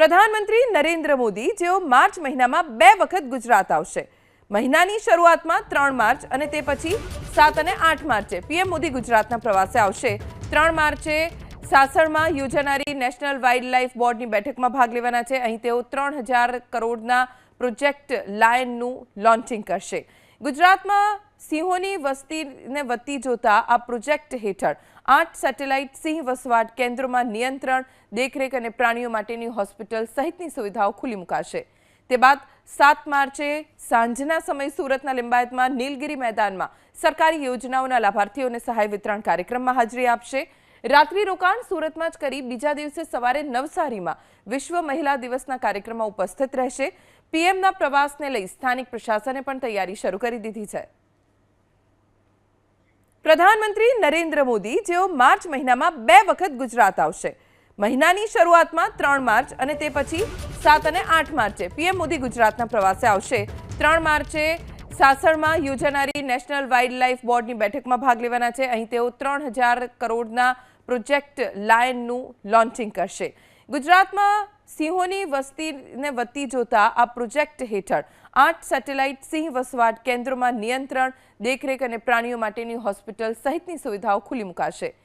પ્રધાનમંત્રી નરેન્દ્ર મોદી, જેઓ માર્ચ મહિનામાં બે વખત ગુજરાત આવશે. મહિનાની શરૂઆતમાં ત્રણ માર્ચ અને તે પછી સાત અને આઠ માર્ચે પીએમ મોદી ગુજરાતના પ્રવાસે આવશે. ત્રણ માર્ચે સાસણમાં યોજાનારી નેશનલ વાઇલ્ડ લાઇફ બોર્ડની બેઠકમાં ભાગ લેવાના છે. અહીં તેઓ ત્રણ કરોડના પ્રોજેક્ટ લાયનનું લોન્ચિંગ કરશે. ગુજરાતમાં સિંહોની વસ્તીને વધતી જોતા આ પ્રોજેક્ટ હેઠળ આઠ સેટેલાઇટ સિંહ વસવાટ કેન્દ્રોમાં નિયંત્રણ, દેખરેખ અને પ્રાણીઓ માટેની હોસ્પિટલ સહિતની સુવિધાઓ ખુલ્લી મુકાશે. તે બાદ સાત માર્ચે સાંજના સમય સુરતના લિંબાયતમાં નીલગિરી મેદાનમાં સરકારી યોજનાઓના લાભાર્થીઓને સહાય વિતરણ કાર્યક્રમમાં હાજરી આપશે. રાત્રિ રોકાણ સુરતમાં જ કરી બીજા દિવસે સવારે નવસારીમાં વિશ્વ મહિલા દિવસના કાર્યક્રમમાં ઉપસ્થિત રહેશે. પીએમના પ્રવાસને લઈ સ્થાનિક પ્રશાસને પણ તૈયારી શરૂ કરી દીધી છે. પ્રધાનમંત્રી નરેન્દ્ર મોદી, જેઓ માર્ચ મહિનામાં બે વખત ગુજરાત આવશે. મહિનાની શરૂઆતમાં ત્રણ માર્ચ અને તે પછી સાત અને આઠ માર્ચે પીએમ મોદી ગુજરાતના પ્રવાસે આવશે. ત્રણ માર્ચે સાસણમાં યોજાનારી નેશનલ વાઇલ્ડ લાઇફ બોર્ડની બેઠકમાં ભાગ લેવાના છે. અહીં તેઓ ત્રણ હજાર કરોડના પ્રોજેક્ટ લાયનનું લોન્ચિંગ કરશે. ગુજરાતમાં સિંહોની વસ્તીને વધતી જોતા આ પ્રોજેક્ટ હેઠળ આઠ સેટેલાઇટ સિંહ વસવાટ કેન્દ્રોમાં નિયંત્રણ, દેખરેખ અને પ્રાણીઓ માટેની હોસ્પિટલ સહિતની સુવિધાઓ ખુલ્લી મુકાશે.